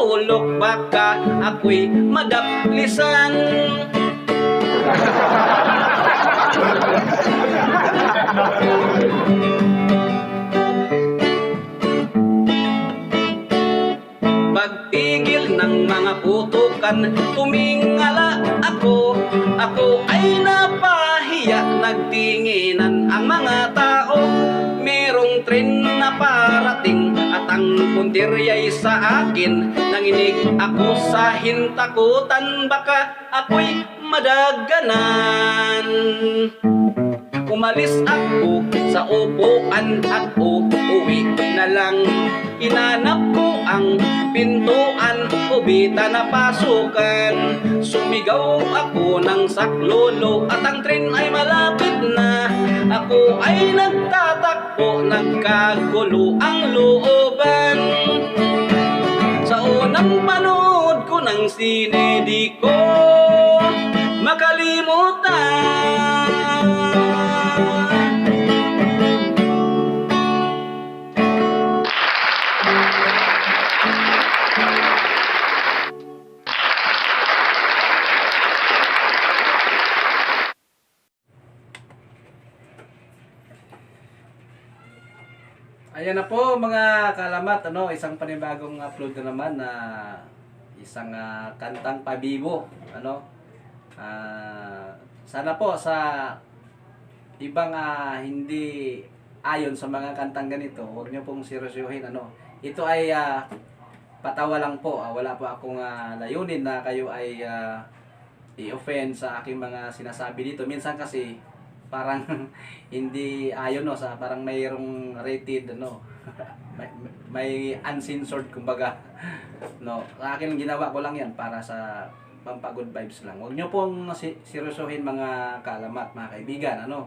sulok baka ako'y madaplisan Pagpigil ng mga putukan, tumingala ako. Ako ay napahiya, nagtinginan ang mga tao. Merong tren na parating at ang puntirya'y sa akin. Nanginig ako sa hintakutan, baka ako'y madaganan. Umalis ako sa upuan at uuwi na lang. Inanap ko ang pintuan, kubita na pasukan. Sumigaw ako ng saklolo at ang tren ay malapit na Ako ay nagtatakbo, nagkagulo ang looban. Sa unang panood ko ng sine di ko makalimutan Ayan na po mga kalamat, ano, isang panibagong upload na naman na isang ah, kantang pabibo, ano. Ah, sana po sa ibang ah, hindi ayon sa mga kantang ganito, huwag niyo pong seryosohin, ano. Ito ay ah, patawa lang po, ah, wala po akong ah, layunin na kayo ay ah, i-offend sa aking mga sinasabi dito. Minsan kasi parang hindi ayon no sa parang mayroong rated ano may, may uncensored kumbaga. No akin ginawa ko lang yan para sa pampagod vibes lang. Huwag nyo pong seryosohin mga kaalamat mga kaibigan ano.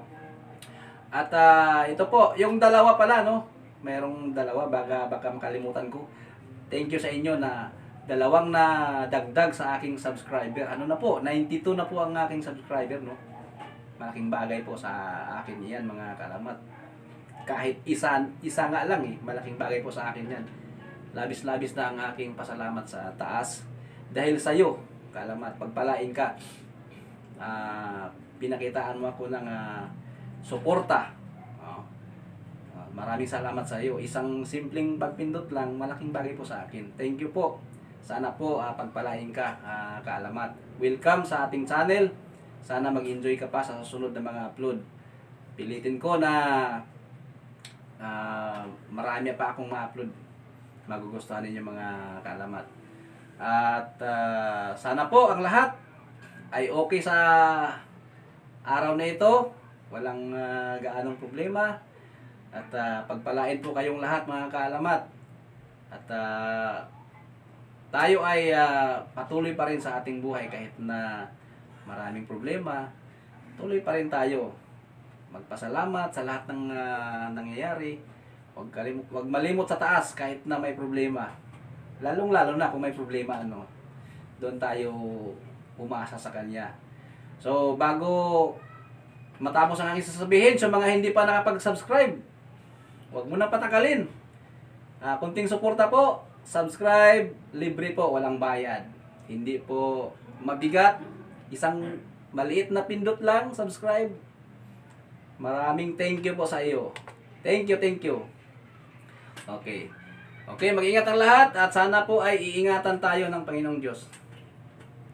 At ah, ito po yung dalawa pala no. Mayroong dalawa baka baka makalimutan ko. Thank you sa inyo na dalawang na dagdag sa aking subscriber. Ano na po 92 na po ang aking subscriber no malaking bagay po sa akin yan mga kalamat. Kahit isa, isa nga lang eh, malaking bagay po sa akin yan. Labis-labis na ang aking pasalamat sa taas. Dahil sa iyo, kalamat, pagpalain ka, ah, pinakitaan mo ako ng ah, suporta. Oh. Ah, maraming salamat sa iyo. Isang simpleng pagpindot lang, malaking bagay po sa akin. Thank you po. Sana po ah, pagpalain ka, ah, kaalamat. Welcome sa ating channel. Sana mag-enjoy ka pa sa susunod na mga upload. Pilitin ko na ah, marami pa akong ma-upload. Magugustuhan ninyo mga kaalamat. At ah, sana po ang lahat ay okay sa araw na ito. Walang ah, gaanong problema. At ah, pagpalain po kayong lahat mga kaalamat. At ah, tayo ay ah, patuloy pa rin sa ating buhay kahit na maraming problema, tuloy pa rin tayo. Magpasalamat sa lahat ng ah, nangyayari. Huwag, kalim- huwag malimot sa taas kahit na may problema. Lalong-lalo na kung may problema, ano, doon tayo umasa sa Kanya. So, bago matapos ang aking sasabihin sa mga hindi pa nakapag-subscribe, huwag mo na patagalin. Ah, kunting suporta po, subscribe, libre po, walang bayad. Hindi po mabigat, isang maliit na pindot lang, subscribe. Maraming thank you po sa iyo. Thank you, thank you. Okay. Okay, mag-ingat ang lahat at sana po ay iingatan tayo ng Panginoong Diyos.